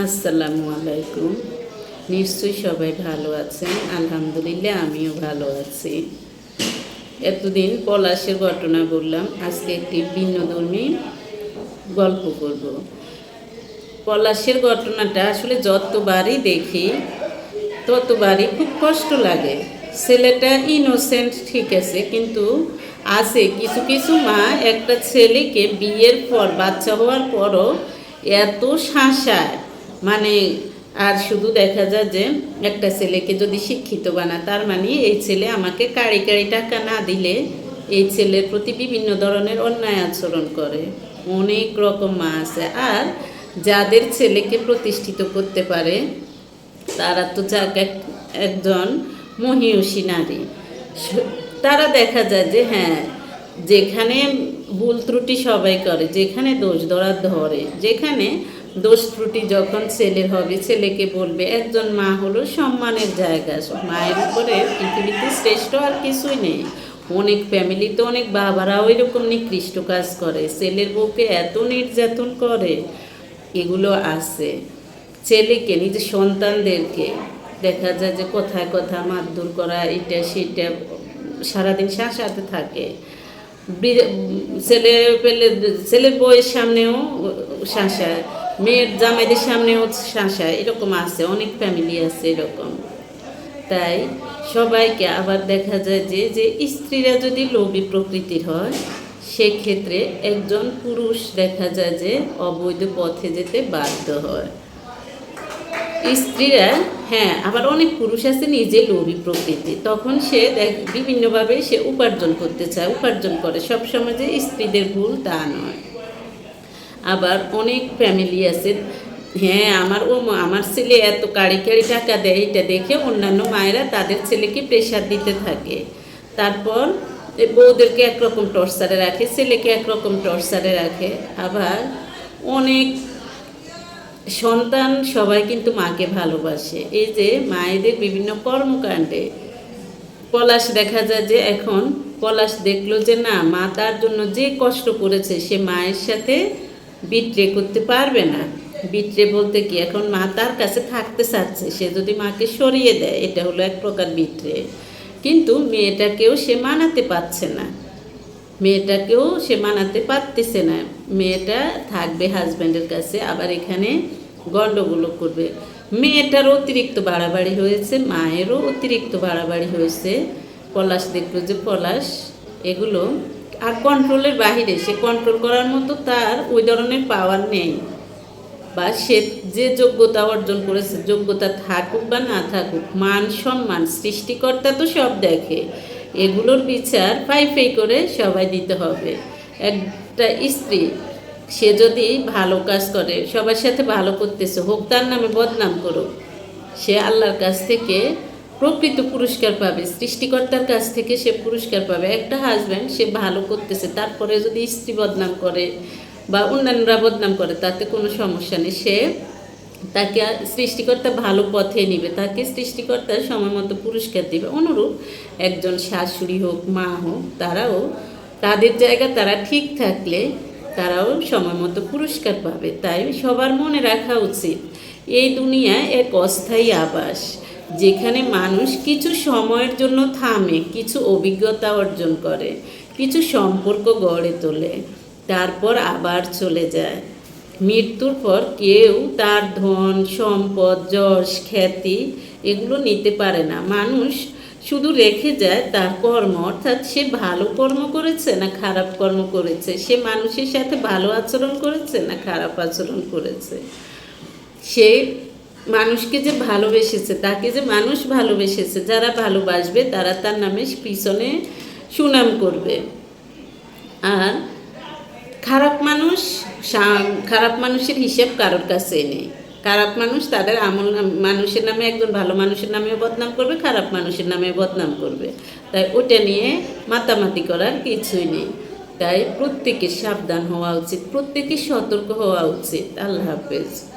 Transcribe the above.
আসসালামু আলাইকুম। নিশ্চয়ই সবাই ভালো আছেন। আলহামদুলিল্লাহ, আমিও ভালো আছি। এতদিন পলাশের ঘটনা বললাম, আজকে একটি ভিন্নধর্মী গল্প করব। পলাশের ঘটনাটা আসলে যতবারই দেখি, ততবারই খুব কষ্ট লাগে। ছেলেটা ইনোসেন্ট ঠিক আছে, কিন্তু আছে কিছু কিছু মা, একটা ছেলেকে বিয়ের পর, বাচ্চা হওয়ার পরও এত শাসায় মানে আর শুধু দেখা যায় যে একটা ছেলেকে যদি শিক্ষিত বানায় তার মানে এই ছেলে আমাকে কাড়ি কাড়ি টাকা না দিলে এই ছেলের প্রতি বিভিন্ন ধরনের অন্যায় আচরণ করে। অনেক রকম মা আছে। আর যাদের ছেলেকে প্রতিষ্ঠিত করতে পারে, তারা তো যাক এক- একজন মহিষী নারী। তারা দেখা যায় যে হ্যাঁ যেখানে ভুল ত্রুটি সবাই করে, যেখানে দোষ ধরা ধরে, যেখানে দোষ ত্রুটি যখন ছেলের হবে, ছেলেকে বলবে, একজন মা হলো সম্মানের জায়গা। মায়ের উপরে পৃথিবীতে শ্রেষ্ঠ আর কিছুই নেই। অনেক ফ্যামিলিতে অনেক বাবারা ওই রকম নিকৃষ্ট কাজ করে। ছেলের বউকে এত নির্যাতন করে, এগুলো আছে। ছেলেকে নিজের সন্তানদেরকে দেখা যায় যে কোথায় কোথায় মারধর করা, এটা সেটা, সারাদিন শাসাতে থাকে। ছেলে পেলে ছেলের বউয়ের সামনেও শাসায় মেয়ের জামাইদের সামনেও শাসায় এরকম আছে, অনেক ফ্যামিলি আছে এরকম। তাই সবাইকে আবার দেখা যায় যে যে স্ত্রীরা যদি লোভী প্রকৃতির হয়, সেক্ষেত্রে একজন পুরুষ দেখা যায় যে অবৈধ পথে যেতে বাধ্য হয়। স্ত্রীরা হ্যাঁ আবার অনেক পুরুষ আছে নিজে লোভী প্রকৃতি, তখন সে দেখ, বিভিন্নভাবে সে উপার্জন করতে চায়, উপার্জন করে। সবসময় যে স্ত্রীদের ভুল তা নয়। আবার অনেক ফ্যামিলি আছে। হ্যাঁ আমার ও আমার ছেলে এত কাড়ি কাড়ি টাকা দেয়, এটা দেখে অন্যান্য মায়েরা তাদের ছেলেকে প্রেশার দিতে থাকে। তারপর বউদেরকে একরকম টর্চারে রাখে, ছেলেকে একরকম টর্চারে রাখে। আবার অনেক সন্তান সবাই কিন্তু মাকে ভালোবাসে। এই যে মায়েদের বিভিন্ন কর্মকাণ্ডে পলাশ দেখা যায় যে এখন পলাশ দেখল যে না, মা তার জন্য যে কষ্ট করেছে, সে মায়ের সাথে বিট্রে করতে পারবে না। বিট্রে বলতে কি, এখন মা তার কাছে থাকতে চাচ্ছে, সে যদি মাকে সরিয়ে দেয়, এটা হলো এক প্রকার বিট্রে। কিন্তু মেয়েটাকেও সে মানাতে পারছে না। মেয়েটাকেও সে মানাতে পারতেছে না। মেয়েটা থাকবে হাজব্যান্ডের কাছে, আবার এখানে গণ্ডগোল করবে। মেয়েটার অতিরিক্ত বাড়াবাড়ি হয়েছে, মায়েরও অতিরিক্ত বাড়াবাড়ি হয়েছে। পলাশ দেখল যে পলাশ, এগুলো আর কন্ট্রোলের বাহিরে, সে কন্ট্রোল করার মতো তার ওই ধরনের পাওয়ার নেই। বা সে যে যোগ্যতা অর্জন করেছে, যোগ্যতা থাকুক বা না থাকুক, মান সম্মান, সৃষ্টিকর্তা তো সব দেখে। এগুলোর বিচার ফাই ফাই করে সবাই দিতে হবে। একটা স্ত্রী, সে যদি ভালো কাজ করে, সবার সাথে ভালো করতেছে, হোক তার নামে বদনাম করুক, সে আল্লাহর কাছ থেকে প্রকৃত পুরস্কার পাবে। সৃষ্টিকর্তার কাছ থেকে সে পুরস্কার পাবে। একটা হাজব্যান্ড সে ভালো করতেছে, তারপরে যদি স্ত্রী বদনাম করে বা অন্যান্যরা বদনাম করে, তাতে কোনো সমস্যা নেই। সে তাকে সৃষ্টিকর্তা ভালো পথে নিবে। তাকে সৃষ্টিকর্তা সময় মতো পুরস্কার দিবে। অনুরূপ একজন শাশুড়ি হোক, মা হোক, তারাও তাদের জায়গা তারা ঠিক থাকলে তারাও সময় মতো পুরস্কার পাবে। তাই সবার মনে রাখা উচিত, এই দুনিয়ায় এক অস্থায়ী আবাস। যেখানে মানুষ কিছু সময়ের জন্য থামে, কিছু অভিজ্ঞতা অর্জন করে, কিছু সম্পর্ক গড়ে তোলে, তারপর আবার চলে যায়। মৃত্যুর পর কেউ তার ধন, সম্পদ, যশ, খ্যাতি এগুলো নিতে পারে না। মানুষ শুধু রেখে যায় তার কর্ম, অর্থাৎ সে ভালো কর্ম করেছে না খারাপ কর্ম করেছে? সে মানুষের সাথে ভালো আচরণ করেছে না খারাপ আচরণ করেছে? সে মানুষকে যে ভালোবেসেছে, তাকে যে মানুষ ভালোবেসেছে, যারা ভালোবাসবে, তারা তার নামে পিছনে সুনাম করবে। আর খারাপ মানুষ খারাপ মানুষের হিসেব কারোর কাছে নেই। খারাপ মানুষ তাদের আমল মানুষের নামে একজন ভালো মানুষের নামেও বদনাম করবে, খারাপ মানুষের নামে বদনাম করবে। তাই ওটা নিয়ে মাতামাতি করার কিছুই নেই। তাই প্রত্যেকের সাবধান হওয়া উচিত, প্রত্যেকের সতর্ক হওয়া উচিত। আল্লাহ হাফেজ।